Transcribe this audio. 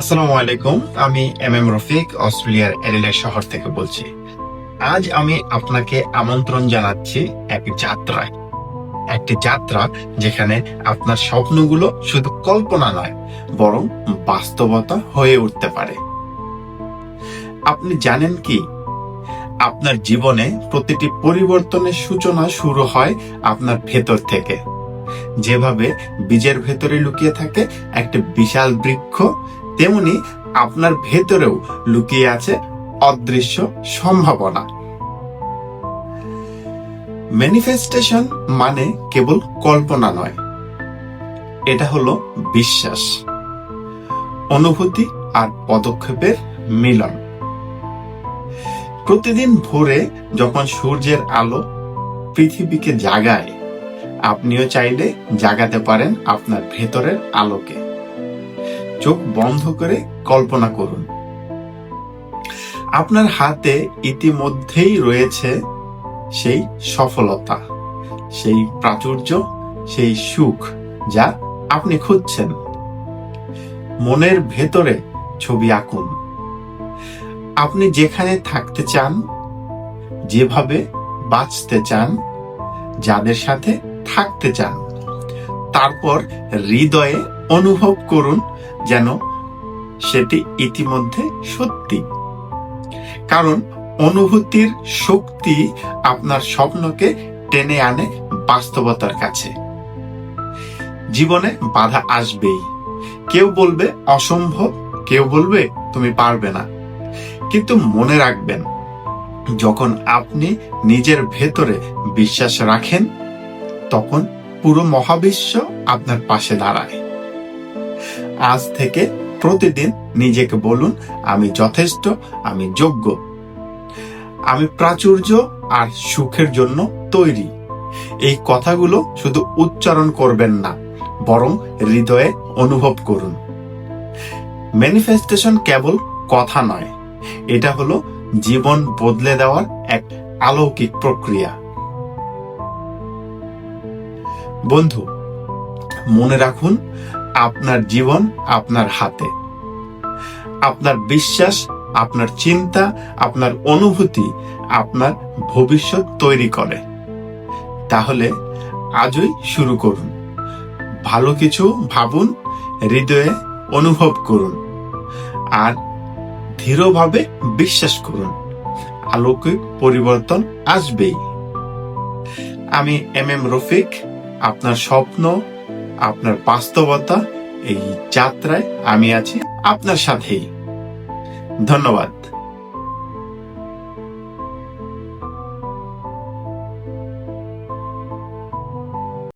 আসসালামু আলাইকুম, আমি এম এম রফিক, অস্ট্রেলিয়ার এডিলেড শহর থেকে বলছি। আজ আমি আপনাকে আমন্ত্রণ জানাচ্ছি এক যাত্রায়। একটি যাত্রা যেখানে আপনার স্বপ্নগুলো শুধু কল্পনা নয়, বরং বাস্তবতা হয়ে উঠতে পারে। আপনি জানেন কি? আপনার জীবনে প্রতিটি পরিবর্তনের সূচনা শুরু হয় আপনার ভেতর থেকে। যেভাবে বীজের ভেতরে লুকিয়ে থাকে, একটা বিশাল বৃক্ষ তেমনি আপনার ভেতরেও লুকিয়ে আছে অদৃশ্য সম্ভাবনা। ম্যানিফেস্টেশন মানে কেবল কল্পনা নয়। এটা হলো বিশ্বাস, অনুভূতি আর পদক্ষেপের মিলন। প্রতিদিন ভোরে যখন সূর্যের আলো পৃথিবীকে জাগায়, আপনিও চাইলে জাগাতে পারেন আপনার ভেতরের আলোকে। চোখ বন্ধ করে কল্পনা করুন। আপনার হাতে ইতিমধ্যেই রয়েছে সেই সফলতা, সেই প্রাচুর্য, সেই সুখ যা আপনি খুঁজছেন। মনের ভেতরে ছবি আঁকুন। আপনি যেখানে থাকতে চান, যেভাবে বাঁচতে চান, যাদের সাথে থাকতে চান, তারপর হৃদয়ে অনুভব করুন যেন সেটি ইতিমধ্যে সত্যি। কারণ অনুভূতির শক্তি আপনার স্বপ্নকে টেনে আনে বাস্তবতার কাছে। জীবনে বাধা আসবেই। কেউ বলবে অসম্ভব, কেউ বলবে তুমি পারবে না। কিন্তু মনে রাখবেন, যখন আপনি নিজের ভেতরে বিশ্বাস রাখেন, তখন পুরো মহাবিশ্ব আপনার পাশে দাঁড়ায়। আজ থেকে প্রতিদিন নিজেকে বলুন, আমি যথেষ্ট, আমি যোগ্য। আমি প্রাচুর্য আর সুখের জন্য তৈরি। এই কথাগুলো শুধু উচ্চারণ করবেন না, বরং হৃদয়ে অনুভব করুন। ম্যানিফেস্টেশন কেবল কথা নয়, এটা হলো জীবন বদলে দেওয়ার এক আলৌকিক প্রক্রিয়া। বন্ধু, মনে রাখুন আপনার জীবন আপনার হাতে। আপনার বিশ্বাস, আপনার চিন্তা, আপনার অনুভূতি আপনার ভবিষ্যৎ তৈরি করে। তাহলে আজই শুরু করুন। ভালো কিছু ভাবুন, হৃদয়ে অনুভব করুন। আর ধীরভাবে বিশ্বাস করুন আলৌকিক পরিবর্তন আসবেই। আমি এম এম রফিক, আপনার স্বপ্ন আপনার বাস্তবতা এই যাত্রায় আমি আছি আপনার সাথেই। ধন্যবাদ।